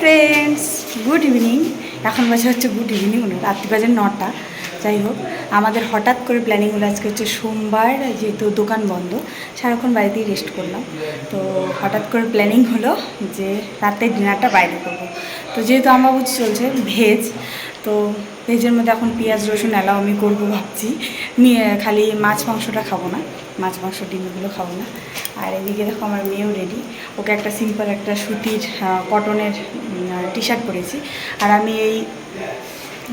Friends good evening এখন বাজে হচ্ছে গুড ইভিনিং রাত্রি বাজে নটা। যাই হোক, আমাদের হঠাৎ করে প্ল্যানিং হলো আজকে হচ্ছে সোমবার, যেহেতু দোকান বন্ধ, সারাক্ষণ বাড়িতেই রেস্ট করলাম। তো হঠাৎ করে প্ল্যানিং হলো যে রাতে ডিনারটা বাইরে করব। তো যেহেতু আমার বুঝি চলছে ভেজ তো ভেজের মধ্যে এখন পেঁয়াজ, রসুন, এলাও আমি করব ভাবছি। খালি মাছ মাংসটা খাব না, মাছ মাংস, ডিমগুলো খাব না। আর এদিকে দেখো আমার মেয়েও রেডি ওকে একটা সিম্পল একটা সুতির কটনের টি শার্ট পরেছি। আর আমি এই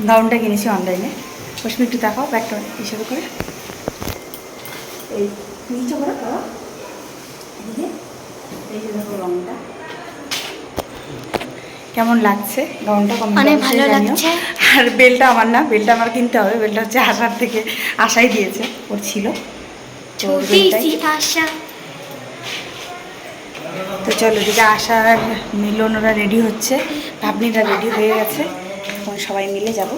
গাউনটা কিনেছি অনলাইনে পশ্চিম একটু দেখাও ব্যাগটা হিসেবে করে। এই নিচে করে এই যে দেখো রঙটা কেমন লাগছে? গাউনটা অনেক ভালো লাগছে। আর বেলটা আমার না বেলটা আমার কিনতে হবে বেলটা হচ্ছে আশার থেকে আশাই দিয়েছে ওর ছিল। তো চলো দিকে আশা মিলন ওরা রেডি হচ্ছে। ভাবনিরা রেডি হয়ে গেছে। এখন সবাই মিলে যাব।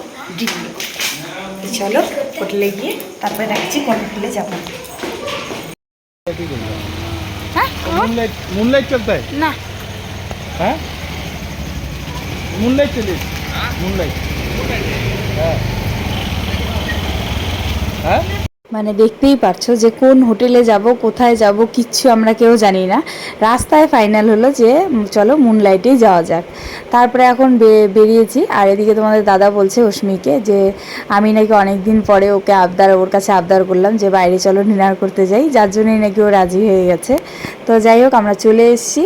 চলো হোটেলে গিয়ে তারপরে রাখছি কোন হোটেলে যাব। হ্যাঁ? হ্যাঁ? মুনলাইট চলতে? না। হ্যাঁ? হ্যাঁ। মানে দেখতেই পারছ যে কোন হোটেলে যাব, কোথায় যাব, কিচ্ছু আমরা কেউ জানি না। রাস্তায় ফাইনাল হলো যে চলো মুনলাইটেই যাওয়া যাক। তারপরে এখন বেরিয়েছি। আর এদিকে তোমাদের দাদা বলছে অশ্মিকে যে, আমি নাকি অনেক দিন পরে ওকে আবদার, ওর কাছে আবদার করলাম যে, বাইরে চলো, ডিনার করতে যাই। যার জন্যই নাকি ও রাজি হয়ে গেছে। তো যাই হোক, আমরা চলে এসেছি।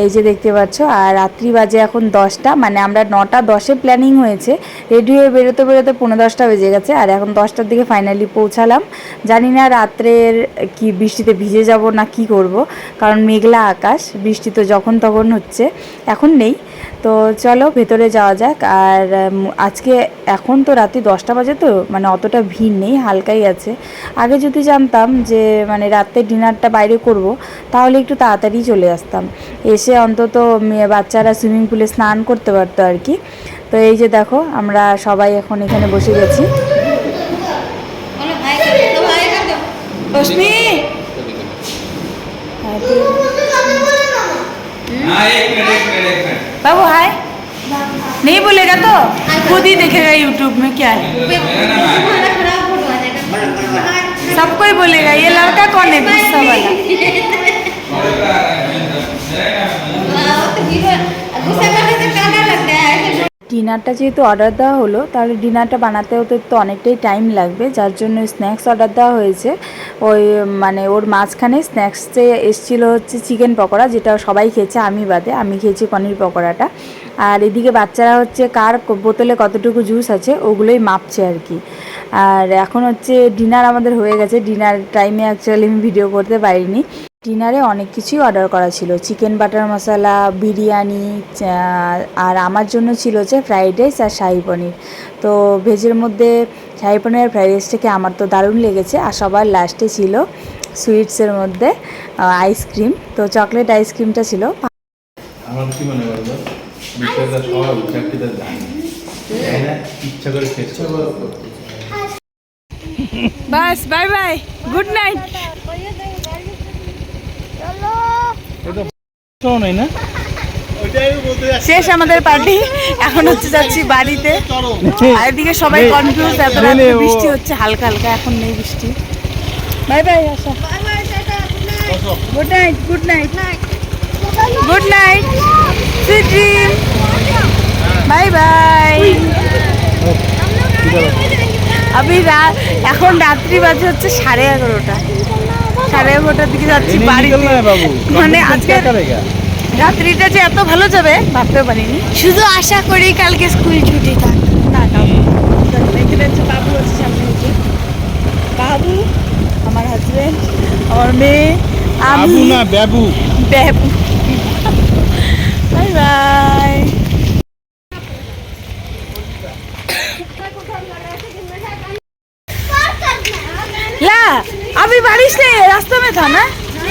এই যে দেখতে পাচ্ছ, আর রাত্রি বাজে এখন দশটা মানে আমরা নটা দশে প্ল্যানিং হয়েছে। রেডি হয়ে বেরোতে বেরোতে পনেরো দশটা বেজে গেছে, আর এখন দশটার দিকে ফাইনালি পৌঁছালাম। জানি না রাত্রের কি বৃষ্টিতে ভিজে যাব না কি করব, কারণ মেঘলা আকাশ, বৃষ্টি তো যখন তখন হচ্ছে। এখন নেই তো চলো ভেতরে যাওয়া যাক। আর আজকে এখন তো রাত্রি দশটা বাজে তো মানে অতটা ভিড় নেই, হালকাই আছে। আগে যদি জানতাম যে মানে রাত্রে ডিনারটা বাইরে করব, তাহলে একটু তাড়াতাড়ি চলে আসতাম। এসে অন্তত বাচ্চারা সুইমিং পুলে স্নান করতে পারতো আর কি। তো এই যে দেখো, আমরা সবাই এখন এখানে বসে গেছি। হ্যাঁ, এক মিনিট এক মিনিট। एक मिनट एक मिनट बाबू हाय नहीं बोलेगा तो खुद ही देखेगा यूट्यूब में क्या है मेरा नाम है सबको ही बोलेगा ये लड़का कौन है गुस्सा वाला ডিনারটা যেহেতু অর্ডার দেওয়া হলো তাহলে ডিনারটা বানাতেও তো একটু অনেকটাই টাইম লাগবে যার জন্য স্ন্যাক্স অর্ডার দেওয়া হয়েছে ওই মানে ওর মাঝখানে স্ন্যাক্সে এসছিল হচ্ছে চিকেন পকোড়া, যেটা সবাই খেয়েছে, আমি বাদে। আমি খেয়েছি পনির পকোড়াটা। আর এদিকে বাচ্চারা হচ্ছে কার বোতলে কতটুকু জুস আছে, ওগুলোই মাপছে আর কি। আর এখন হচ্ছে ডিনার আমাদের হয়ে গেছে। ডিনার টাইমে অ্যাকচুয়ালি আমি ভিডিও করতে পারিনি। ডিনারে অনেক কিছুই অর্ডার করা ছিল। চিকেন বাটার মশলা বিরিয়ানি আর আমার জন্য ছিল হচ্ছে ফ্রাইড রাইস আর শাহি পনির। তো ভেজের মধ্যে শাহি পনির আর ফ্রাইড রাইসটাকে আমার তো দারুণ লেগেছে আর সবার লাস্টে ছিল সুইটসের মধ্যে আইসক্রিম তো চকলেট আইসক্রিমটা ছিল। আমার কি মনে বাস বাই বাই গুড নাইট না? শেষ আমাদের পার্টি এখন হচ্ছে যাচ্ছি বাড়িতে। আর এদিকে সবাই কনফিউজ এত বৃষ্টি হচ্ছে হালকা হালকা এখন নেই বৃষ্টি। Bye bye Asha. Good night good night good night sweet dream bye bye আমি এখন রাত্রি বাজে হচ্ছে সাড়ে এগারোটা। সাড়ে এগারোটার দিকে যাচ্ছি বাড়িতে। মানে আজকে রাত্রিটা যে এত ভালো যাবে ভাবতেও পারিনি শুধু আশা করি কালকে স্কুল ছুটি থাক না কাকু এখানে হচ্ছে বাবু আছে সামনে হচ্ছে বাবু আমার হাজবেন্ড আমার মেয়ে বাবু আমি না বাবু বাবু বাই বাই या अभी बारिश नहीं है रास्ते में था ना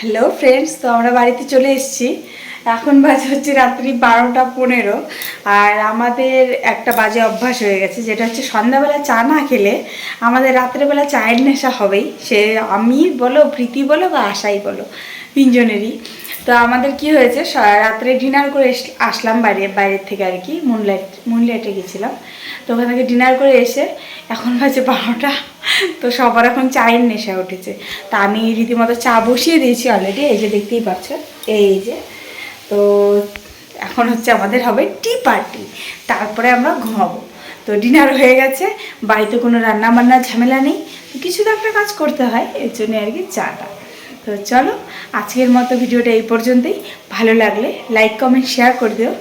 হ্যালো ফ্রেন্ডস তো আমরা বাড়িতে চলে এসেছি। এখন বাজে হচ্ছে রাত্রি বারোটা পনেরো। আর আমাদের একটা বাজে অভ্যাস হয়ে গেছে, যেটা হচ্ছে সন্ধ্যাবেলা চা না খেলে আমাদের রাত্রেবেলা চায়ের নেশা হবেই। সে আমি বলো, প্রীতি বলো বা আশাই বলো, তিনজনেরই। তো আমাদের কি হয়েছে রাত্রে ডিনার করে আসলাম বাইরে, বাইরের থেকে আর কি, মুনলাইট, মুনলাইটে গেছিলাম। তো ওখান থেকে ডিনার করে এসে এখন বাজে বারোটা। তো সবার এখন চায়ের নেশা উঠেছে। তা আমি রীতিমতো চা বসিয়ে দিয়েছি অলরেডি এই যে দেখতেই পাচ্ছ, এই যে। তো এখন হচ্ছে আমাদের হবে টি পার্টি তারপরে আমরা ঘুমাবো। তো ডিনার হয়ে গেছে, বাড়িতে কোনো রান্না বান্নার ঝামেলা নেই, তো কিছু তো একটা কাজ করতে হয়, এর জন্য আর কি চাটা। তো চলো, আজকের মতো ভিডিওটা এই পর্যন্তই। ভালো লাগলে লাইক কমেন্ট শেয়ার করে দিও।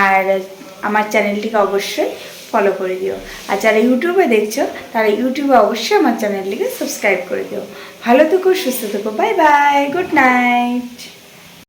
আর আমার চ্যানেলটিকে অবশ্যই ফলো করে দিও। আর যারা ইউটিউবে দেখছ, তারা ইউটিউবে অবশ্যই আমার চ্যানেলটিকে সাবস্ক্রাইব করে দিও। ভালো থেকো, সুস্থ থেকো বাই বাই গুড নাইট